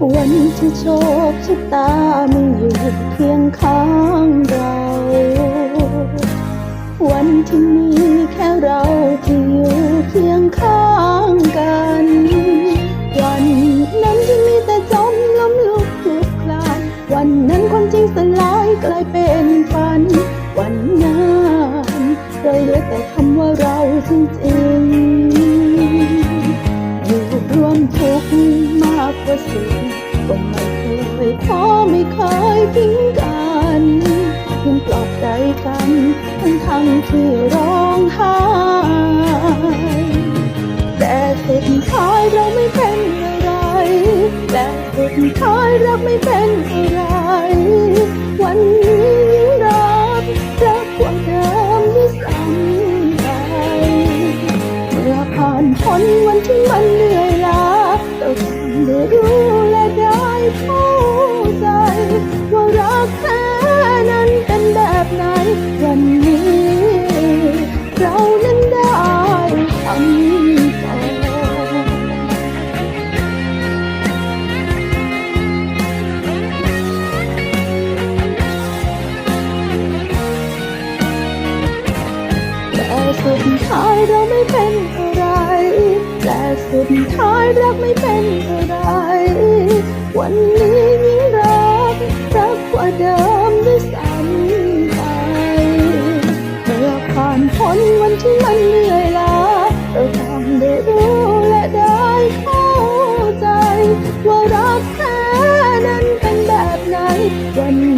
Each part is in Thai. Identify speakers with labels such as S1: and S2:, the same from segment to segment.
S1: วันที่โชคชะตาไม่อยู่เคียงข้างเรา วันที่มีแค่เราที่อยู่เคียงข้างกัน วันนั้นที่มีแต่จมล้มลุกคลุกคลานวันนั้นความจริงสลายกลายเป็นฝัน วันนั้นเราเหลือแต่คำว่าเราจริงๆอยู่ร่วมทุกข์มากกว่าสุข ก็ไม่เคยท้อไม่เคยทิ้งกันยังปลอบใจกันทั้งทั้งที่ร้องไห้แต่สุดท้ายเราไม่เป็นอะไรแต่สุดท้ายเราไม่เป็นอะไร วันนี้ยิ่งรักรักกว่าเดิมด้วยซ้ำไปเมื่อผ่านพ้นวันที่มันเหนื่อยล้าเราทำได้รู้ สุดท้ายเราไม่เป็นอะไร แต่สุดท้ายรักไม่เป็นอะไร วันนี้ยิ่งรักรักกว่าเดิมด้วยซ้ำไปเมื่อผ่านพ้นวันที่มันเหนื่อยล้าเราทำได้รู้และได้เข้าใจ ว่ารักแท้นั้นเป็นแบบไหนวัน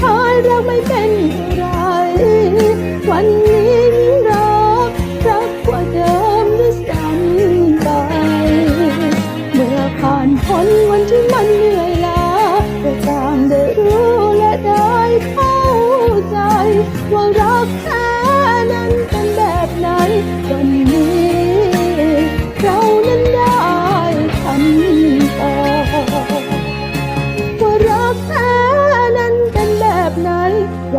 S1: ท้ายเราไม่เป็น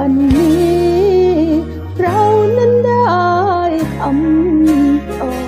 S1: วันนี้ เรานั้นได้คำตอบ